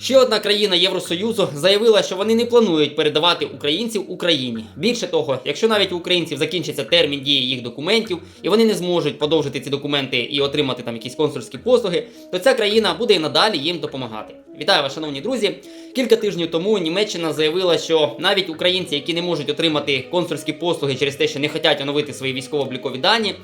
Ще одна країна Євросоюзу заявила, що вони не планують передавати українців Україні. Більше того, якщо навіть у українців закінчиться термін дії їх документів, і вони не зможуть подовжити ці документи і отримати там якісь консульські послуги, то ця країна буде і надалі їм допомагати. Вітаю вас, шановні друзі. Кілька тижнів тому Німеччина заявила, що навіть українці, які не можуть отримати консульські послуги через те, що не хочуть оновити свої військово-облікові дані.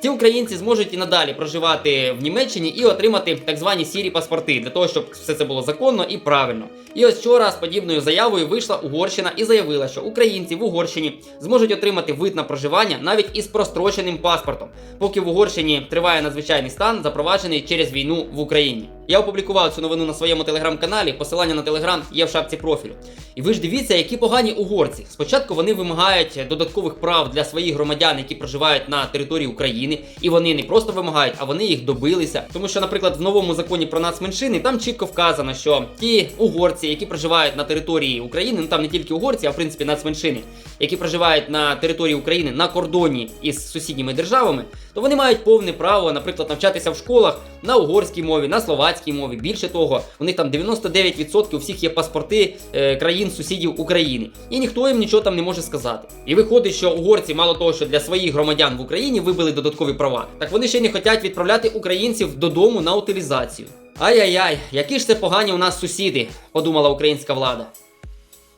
Ці українці зможуть і надалі проживати в Німеччині і отримати так звані сірі паспорти для того, щоб все це було законно і правильно. І ось вчора з подібною заявою вийшла Угорщина і заявила, що українці в Угорщині зможуть отримати вид на проживання навіть із простроченим паспортом, поки в Угорщині триває надзвичайний стан, запроваджений через війну в Україні. Я опублікував цю новину на своєму телеграм-каналі. Посилання на телеграм є в шапці профілю. І ви ж дивіться, які погані угорці. Спочатку вони вимагають додаткових прав для своїх громадян, які проживають на території України, і вони не просто вимагають, а вони їх добилися. Тому що, наприклад, в новому законі про нацменшини там чітко вказано, що ті угорці, які проживають на території України, ну там не тільки угорці, а в принципі нацменшини, які проживають на території України на кордоні із сусідніми державами, то вони мають повне право, наприклад, навчатися в школах на угорській мові, на словацькій мові. Більше того, у них там 99% у всіх є паспорти е, країн сусідів України, і ніхто їм нічого там не може сказати. І виходить, що угорці, мало того, що для своїх громадян в Україні вибили додаткові права, так вони ще не хочуть відправляти українців додому на утилізацію. Ай-яй-яй, які ж це погані у нас сусіди, подумала українська влада.